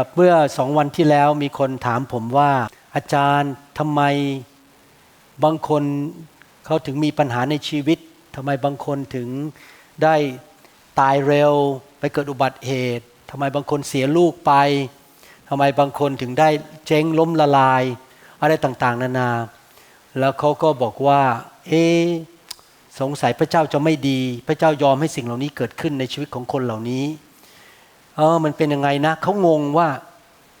ครับเมื่อสองวันที่แล้วมีคนถามผมว่า อาจารย์ทำไมบางคนเขาถึงมีปัญหาในชีวิตทำไมบางคนถึงได้ตายเร็วไปเกิดอุบัติเหตุทำไมบางคนเสียลูกไปทำไมบางคนถึงได้เจ๊งล้มละลาย อะไรต่างๆ นานา แล้วเขาก็บอกว่า เอะสงสัยพระเจ้าจะไม่ดี พระเจ้ายอมให้สิ่งเหล่านี้เกิดขึ้นในชีวิตของคนเหล่านี้ เออมันเป็นยังไงนะเขางงว่า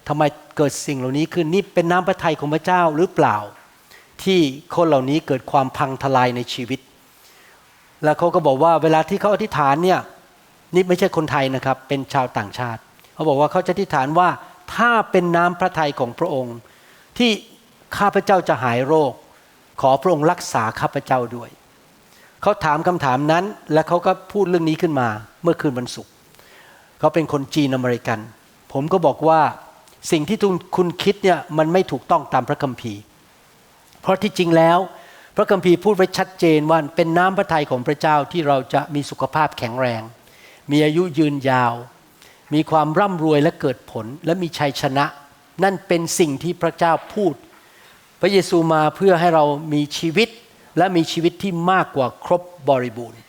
ทำไมเกิดสิ่งเหล่านี้ขึ้นนี่เป็นน้ำพระทัยของพระเจ้าหรือเปล่า ที่คนเหล่านี้เกิดความพังทลายในชีวิต แล้วเขาก็บอกว่าเวลาที่เขาอธิษฐานเนี่ยนี่ไม่ใช่คนไทยนะครับ เป็นชาวต่างชาติ เขาบอกว่าเขาจะอธิษฐานว่าถ้าเป็นน้ำพระทัยของพระองค์ ที่ข้าพเจ้าจะหายโรค ขอพระองค์รักษาข้าพเจ้าด้วย เขาถามคำถามนั้น และเขาก็พูดเรื่องนี้ขึ้นมาเมื่อคืนวันศุกร์ เขาเป็นคนจีนอเมริกัน ผมก็บอกว่าสิ่งที่คุณคิดเนี่ยมันไม่ถูกต้องตามพระคัมภีร์ เพราะที่จริงแล้ว พระคัมภีร์พูดไว้ชัดเจนว่าเป็นน้ำพระทัยของพระเจ้าที่เราจะมีสุขภาพแข็งแรง มีอายุยืนยาว มีความร่ำรวยและเกิดผลและมีชัยชนะ นั่นเป็นสิ่งที่พระเจ้าพูด พระเยซูมาเพื่อให้เรามีชีวิตและมีชีวิตที่มากกว่าครบบริบูรณ์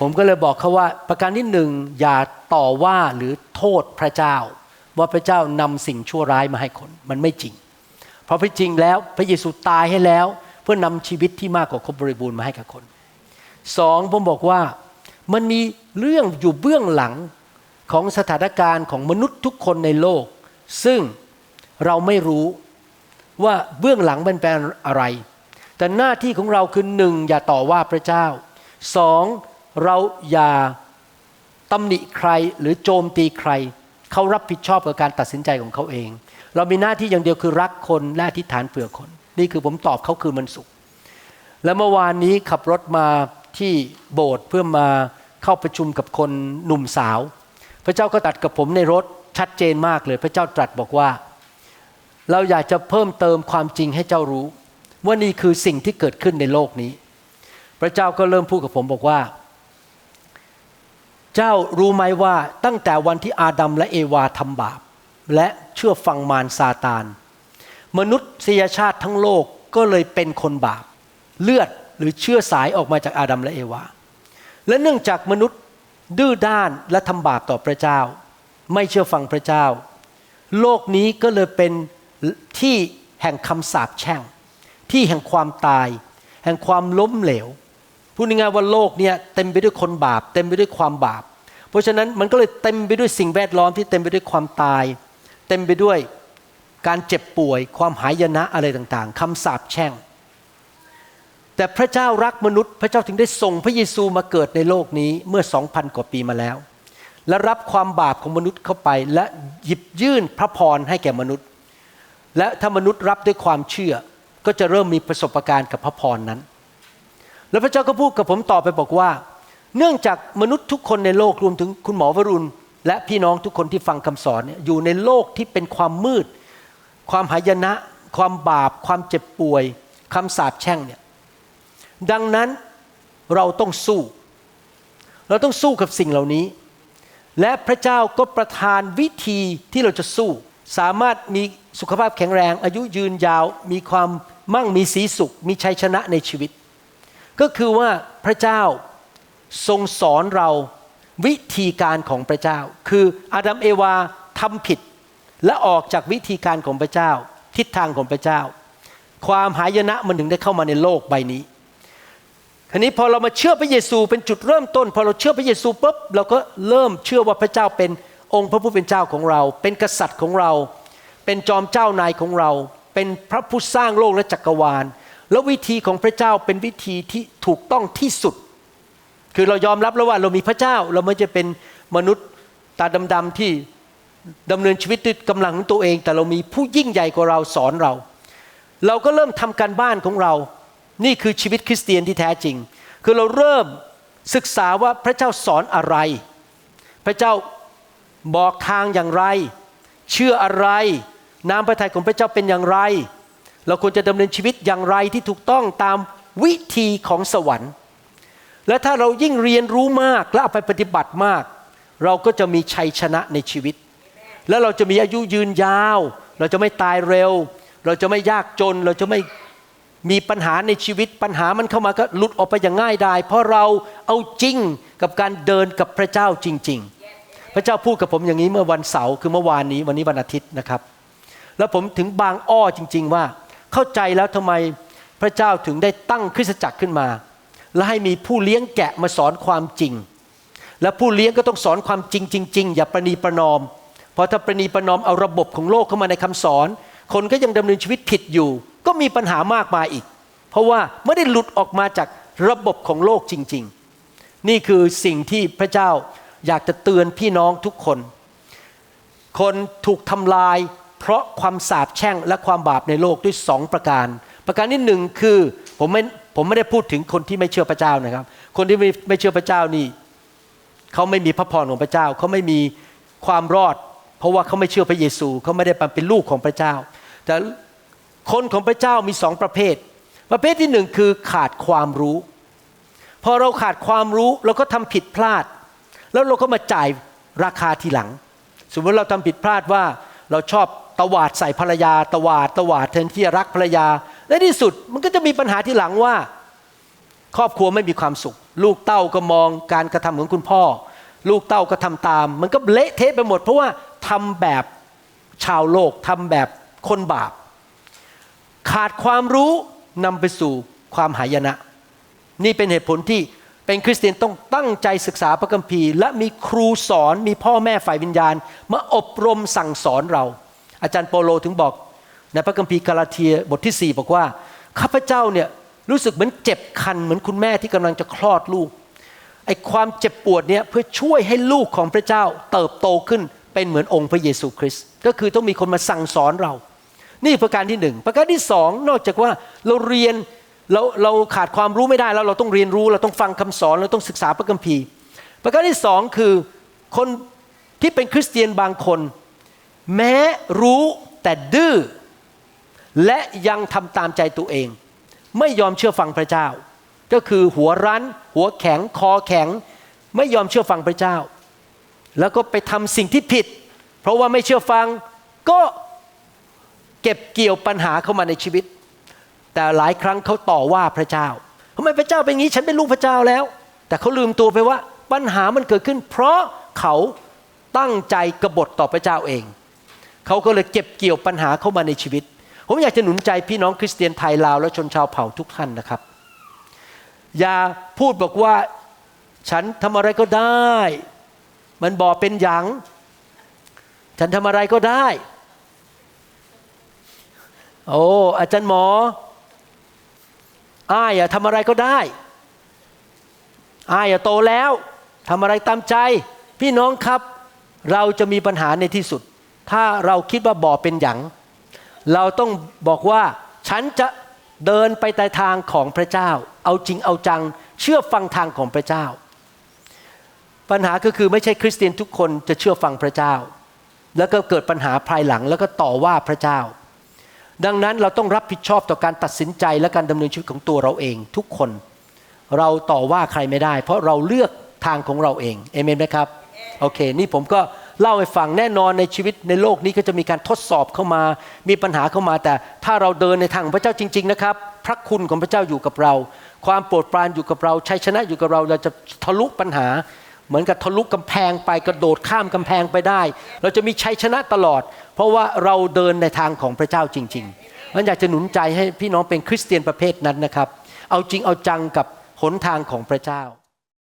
ผมก็เลยบอกเขาว่าประการที่หนึ่งอย่าต่อว่าหรือโทษพระเจ้า ว่าพระเจ้านำสิ่งชั่วร้ายมาให้คนมันไม่จริง เพราะพระจริงแล้วพระเยซูตายให้แล้ว เพื่อนำชีวิตที่มากกว่าครบบริบูรณ์มาให้กับคนสองผมบอกว่ามันมีเรื่องอยู่เบื้องหลังของสถานการณ์ของมนุษย์ทุกคนในโลก ซึ่งเราไม่รู้ว่าเบื้องหลังมันเป็นอะไร แต่หน้าที่ของเราคือหนึ่งอย่าต่อว่าพระเจ้าสอง เราอย่าตำหนิใครหรือโจมตีใคร เขารับผิดชอบกับการตัดสินใจของเขาเอง เรามีหน้าที่อย่างเดียวคือรักคนและอธิษฐานเผื่อคน นี่คือผมตอบเขาคือมันสุข และเมื่อวานนี้ขับรถมาที่โบสถ์เพื่อมาเข้าประชุมกับคนหนุ่มสาว พระเจ้าก็ตัดกับผมในรถชัดเจนมากเลย พระเจ้าตรัสบอกว่า เราอยากจะเพิ่มเติมความจริงให้เจ้ารู้ ว่านี่คือสิ่งที่เกิดขึ้นในโลกนี้ พระเจ้าก็เริ่มพูดกับผมบอกว่า เจ้ารู้ไหมว่าตั้งแต่วันที่อาดัมและเอวาทำบาป และเชื่อฟังมารซาตาน มนุษยชาติทั้งโลกก็เลยเป็นคนบาป เลือดหรือเชื่อสายออกมาจากอาดัมและเอวา และเนื่องจากมนุษย์ดื้อด้านและทำบาปต่อพระเจ้า ไม่เชื่อฟังพระเจ้า โลกนี้ก็เลยเป็นที่แห่งคำสาปแช่ง ที่แห่งความตาย แห่งความล้มเหลวพูดง่ายๆว่าโลกเนี่ยเต็มไปด้วยคนบาป เต็มไปด้วยความบาป เพราะฉะนั้นมันก็เลยเต็มไปด้วยสิ่งแวดล้อมที่เต็มไปด้วยความตาย เต็มไปด้วยการเจ็บป่วย ความหายนะอะไรต่างๆคำสาปแช่ง แต่พระเจ้ารักมนุษย์ พระเจ้าถึงได้ส่งพระเยซูมาเกิดในโลกนี้เมื่อสองพันกว่าปีมาแล้ว และรับความบาปของมนุษย์เข้าไป และหยิบยื่นพระพรให้แก่มนุษย์ และถ้ามนุษย์รับด้วยความเชื่อ ก็จะเริ่มมีประสบการณ์กับพระพรนั้น แล้วพระเจ้าก็พูดกับผมต่อไปบอกว่า เนื่องจากมนุษย์ทุกคนในโลกรวมถึงคุณหมอวรุณ และพี่น้องทุกคนที่ฟังคำสอนอยู่ในโลกที่เป็นความมืด ความหายนะ ความบาป ความเจ็บป่วยคำสาปแช่งเนี่ยดังนั้นเราต้องสู้ เราต้องสู้กับสิ่งเหล่านี้ และพระเจ้าก็ประทานวิธีที่เราจะสู้ สามารถมีสุขภาพแข็งแรง อายุยืนยาว มีความมั่งมีสีสุข มีชัยชนะในชีวิต ก็คือว่าพระเจ้า ทรงสอนเราวิธีการของพระเจ้า คืออาดัมเอวาทำผิด และออกจากวิธีการของพระเจ้า ทิศทางของพระเจ้า ความหายนะมันถึงได้เข้ามาในโลกใบนี้คราวนี้พอเรามาเชื่อพระเยซูเป็นจุดเริ่มต้น พอเราเชื่อพระเยซูปุ๊บเราก็เริ่มเชื่อว่าพระเจ้าเป็นองค์พระผู้เป็นเจ้าของเรา เป็นกษัตริย์ของเรา เป็นจอมเจ้านายของเรา เป็นพระผู้สร้างโลกและจักรวาล แล้ววิธีของพระเจ้าเป็นวิธีที่ถูกต้องที่สุด คือเรายอมรับแล้วว่าเรามีพระเจ้า เราไม่จะเป็นมนุษย์ตาดำๆที่ดำเนินชีวิตด้วยกำลังของตัวเอง แต่เรามีผู้ยิ่งใหญ่กว่าเราสอนเรา เราก็เริ่มทำการบ้านของเรา นี่คือชีวิตคริสเตียนที่แท้จริง คือเราเริ่มศึกษาว่าพระเจ้าสอนอะไร พระเจ้าบอกทางอย่างไร เชื่ออะไร น้ำพระทัยของพระเจ้าเป็นอย่างไร เราควรจะดำเนินชีวิตอย่างไรที่ถูกต้องตามวิธีของสวรรค์ และถ้าเรายิ่งเรียนรู้มากและเอาไปปฏิบัติมาก เราก็จะมีชัยชนะในชีวิต แล้วเราจะมีอายุยืนยาว เราจะไม่ตายเร็ว เราจะไม่ยากจน เราจะไม่มีปัญหาในชีวิตปัญหามันเข้ามาก็หลุดออกไปอย่างง่ายดาย เพราะเราเอาจริงกับการเดินกับพระเจ้าจริง ๆ พระเจ้าพูดกับผมอย่างนี้เมื่อวันเสาร์คือเมื่อวานนี้วันนี้วันอาทิตย์นะครับ แล้วผมถึงบางอ้อจริง ๆ ว่า เข้าใจแล้วทำไมพระเจ้าถึงได้ตั้งคริสตจักรขึ้นมา และให้มีผู้เลี้ยงแกะมาสอนความจริง และผู้เลี้ยงก็ต้องสอนความจริงจริง ๆ อย่าประนีประนอม เพราะถ้าประนีประนอมเอาระบบของโลกเข้ามาในคำสอน คนก็ยังดำเนินชีวิตผิดอยู่ ก็มีปัญหามากมายอีก เพราะว่าไม่ได้หลุดออกมาจากระบบของโลกจริง ๆ นี่คือสิ่งที่พระเจ้าอยากจะเตือนพี่น้องทุกคน คนถูกทำลายเพราะความสาปแช่งและความบาปในโลกด้วยสองประการ ประการที่หนึ่งคือผมไม่ ผมไม่ได้พูดถึงคนที่ไม่เชื่อพระเจ้านะครับ คนที่ไม่ไม่เชื่อพระเจ้านี่เขาไม่มีพระพรของพระเจ้าเขาไม่มีความรอด เพราะว่าเขาไม่เชื่อพระเยซูเขาไม่ได้เป็นลูกของพระเจ้า แต่คนของพระเจ้ามีสองประเภท ประเภทที่หนึ่งคือขาดความรู้ พอเราขาดความรู้เราก็ทำผิดพลาด แล้วเราก็มาจ่ายราคาทีหลัง สมมติเราทำผิดพลาดว่าเราชอบตวาดใส่ภรรยา ตวาดตวาดแทนที่จะรักภรรยา และที่สุดมันก็จะมีปัญหาที่หลังว่า ครอบครัวไม่มีความสุข ลูกเต้าก็มองการกระทำของคุณพ่อ ลูกเต้าก็ทำตาม มันก็เละเทะไปหมด เพราะว่าทำแบบชาวโลกทำแบบคนบาป ขาดความรู้นำไปสู่ความหายนะ นี่เป็นเหตุผลที่เป็นคริสเตียนต้องตั้งใจศึกษาพระคัมภีร์ และมีครูสอนมีพ่อแม่ฝ่ายวิญญาณ มาอบรมสั่งสอนเรา อาจารย์โปโลถึงบอก ในพระคัมภีร์กาลาเทียบทที่ 4 บอกว่า ข้าพเจ้าเนี่ยรู้สึกเหมือนเจ็บคันเหมือนคุณแม่ที่กำลังจะคลอดลูกไอ้ความเจ็บปวดเนี่ยเพื่อช่วยให้ลูกของพระเจ้าเติบโตขึ้นเป็นเหมือนองค์พระเยซูคริสต์ก็คือต้องมีคนมาสั่งสอนเรา นี่ประการที่หนึ่งประการที่สองนอกจากว่าเราเรียนเราเราขาดความรู้ไม่ได้แล้วเราต้องเรียนรู้ เราต้องฟังคำสอนเราต้องศึกษาพระคัมภีร์ ประการที่สองคือคนที่เป็นคริสเตียนบางคน แม้รู้แต่ดื้อ และยังทำตามใจตัวเอง ไม่ยอมเชื่อฟังพระเจ้า ก็คือหัวรั้น หัวแข็งคอแข็ง ไม่ยอมเชื่อฟังพระเจ้า แล้วก็ไปทำสิ่งที่ผิด เพราะว่าไม่เชื่อฟังก็เก็บเกี่ยวปัญหาเข้ามาในชีวิต แต่หลายครั้งเขาต่อว่าพระเจ้าทำไมพระเจ้าเป็นงี้ฉันเป็นลูกพระเจ้าแล้ว แต่เขาลืมตัวไปว่าปัญหามันเกิดขึ้น เพราะเขาตั้งใจกบฏต่อพระเจ้าเอง เขาก็เลยเก็บเกี่ยวปัญหาเข้ามาในชีวิต ผมอยากจะหนุนใจพี่น้องคริสเตียนไทยลาวและชนชาวเผ่าทุกท่านนะครับ อย่าพูดบอกว่าฉันทำอะไรก็ได้ มันบอกเป็นหยัง ฉันทำอะไรก็ได้ โอ้อาจารย์หมออ้ายอะทำอะไรก็ได้อ้ายอะโตแล้วทำอะไรตามใจ พี่น้องครับ เราจะมีปัญหาในที่สุด ถ้าเราคิดว่าบ่อเป็นหยัง เราต้องบอกว่าฉันจะเดินไปในทางของพระเจ้า เอาจริงเอาจัง เชื่อฟังทางของพระเจ้า ปัญหาก็คือไม่ใช่คริสเตียนทุกคนจะเชื่อฟังพระเจ้า แล้วก็เกิดปัญหาภายหลังแล้วก็ต่อว่าพระเจ้า ดังนั้นเราต้องรับผิดชอบต่อการตัดสินใจและการดำเนินชีวิตของตัวเราเองทุกคน เราต่อว่าใครไม่ได้ เพราะเราเลือกทางของเราเองเอเมนไหมครับโอเค นี่ผมก็ เล่าให้ฟังแน่นอนในชีวิตในโลกนี้ก็จะมีการทดสอบเข้ามา มีปัญหาเข้ามา แต่ถ้าเราเดินในทางพระเจ้าจริง ๆ นะครับ พระคุณของพระเจ้าอยู่กับเรา ความโปรดปรานอยู่กับเราชัยชนะอยู่กับเราเราจะทะลุปัญหา เหมือนกับทะลุกำแพงไปกระโดดข้ามกำแพงไปได้ เราจะมีชัยชนะตลอด เพราะว่าเราเดินในทางของพระเจ้าจริงๆมันอยากจะหนุนใจให้พี่น้องเป็นคริสเตียนประเภทนั้นนะครับ เอาจริงเอาจังกับหนทางของพระเจ้า